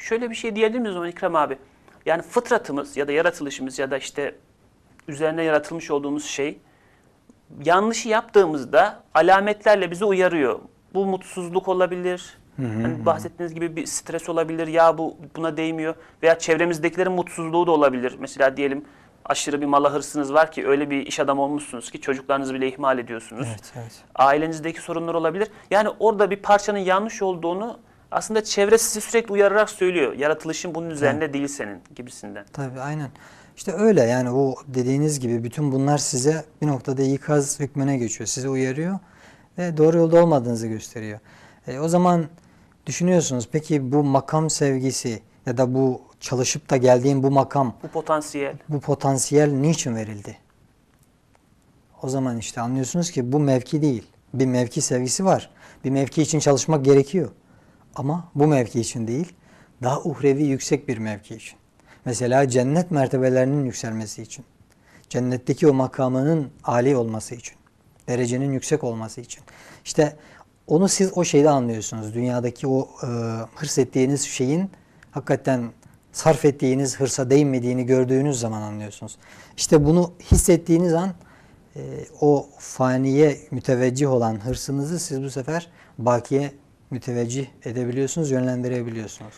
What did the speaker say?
şöyle bir şey diyebilir miyiz o zaman İkram abi? Yani fıtratımız ya da yaratılışımız ya da işte üzerine yaratılmış olduğumuz şey yanlışı yaptığımızda alametlerle bizi uyarıyor. Bu mutsuzluk olabilir. Hani bahsettiğiniz gibi bir stres olabilir. Ya bu buna değmiyor. Veya çevremizdekilerin mutsuzluğu da olabilir. Mesela diyelim aşırı bir mala hırsınız var ki öyle bir iş adamı olmuşsunuz ki çocuklarınızı bile ihmal ediyorsunuz. Evet, evet. Ailenizdeki sorunlar olabilir. Yani orada bir parçanın yanlış olduğunu aslında çevre sizi sürekli uyararak söylüyor. Yaratılışın bunun üzerinde değil senin gibisinden. Tabii aynen. İşte öyle yani o dediğiniz gibi bütün bunlar size bir noktada ikaz hükmüne geçiyor. Sizi uyarıyor ve doğru yolda olmadığınızı gösteriyor. E, o zaman düşünüyorsunuz peki bu makam sevgisi ya da bu çalışıp da geldiğim bu makam, Bu potansiyel. bu potansiyel niçin verildi? O zaman işte anlıyorsunuz ki bu mevki değil. Bir mevki sevgisi var. Bir mevki için çalışmak gerekiyor. Ama bu mevki için değil, daha uhrevi yüksek bir mevki için. Mesela cennet mertebelerinin yükselmesi için. Cennetteki o makamının âli olması için. Derecenin yüksek olması için. İşte onu siz o şeyde anlıyorsunuz. Dünyadaki o e, hırs ettiğiniz şeyin hakikaten sarf ettiğiniz hırsa değmediğini gördüğünüz zaman anlıyorsunuz. İşte bunu hissettiğiniz an e, o faniye müteveccih olan hırsınızı siz bu sefer bakiye müteveccih edebiliyorsunuz, yönlendirebiliyorsunuz.